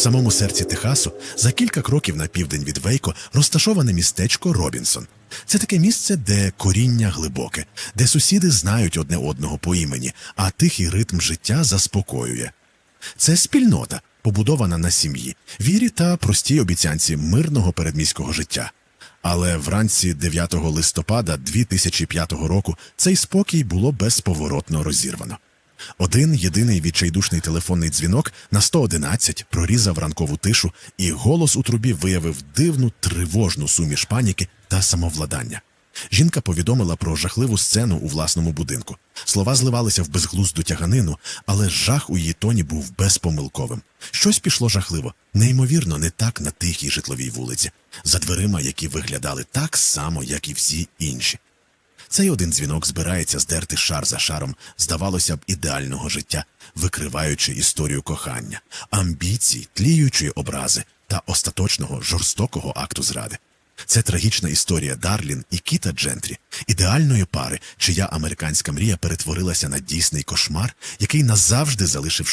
самому серці Техасу, за кілька кроків на південь від Вейко, розташоване містечко Робінсон. Це таке місце, де коріння глибоке, де сусіди знають одне одного по імені, а тихий ритм життя заспокоює. Це спільнота, побудована на сім'ї, вірі та простій обіцянці мирного передміського життя. Але вранці 9 листопада 2005 року цей спокій було безповоротно розірвано. Один єдиний відчайдушний телефонний дзвінок на 111 прорізав ранкову тишу, і голос у трубі виявив дивну тривожну суміш паніки та самовладання. Жінка повідомила про жахливу сцену у власному будинку. Слова зливалися в безглузду тяганину, але жах у її тоні був безпомилковим. Щось пішло жахливо, неймовірно, не так на тихій житловій вулиці, за дверима, які виглядали так само, як і всі інші. Цей один дзвінок збирається здерти шар за шаром, здавалося б, ідеального життя, викриваючи історію кохання, амбіцій, тліючої образи та остаточного жорстокого акту зради. Це трагічна історія Дарлін і Кіта Джентрі, ідеальної пари, чия американська мрія перетворилася на дійсний кошмар, який назавжди залишив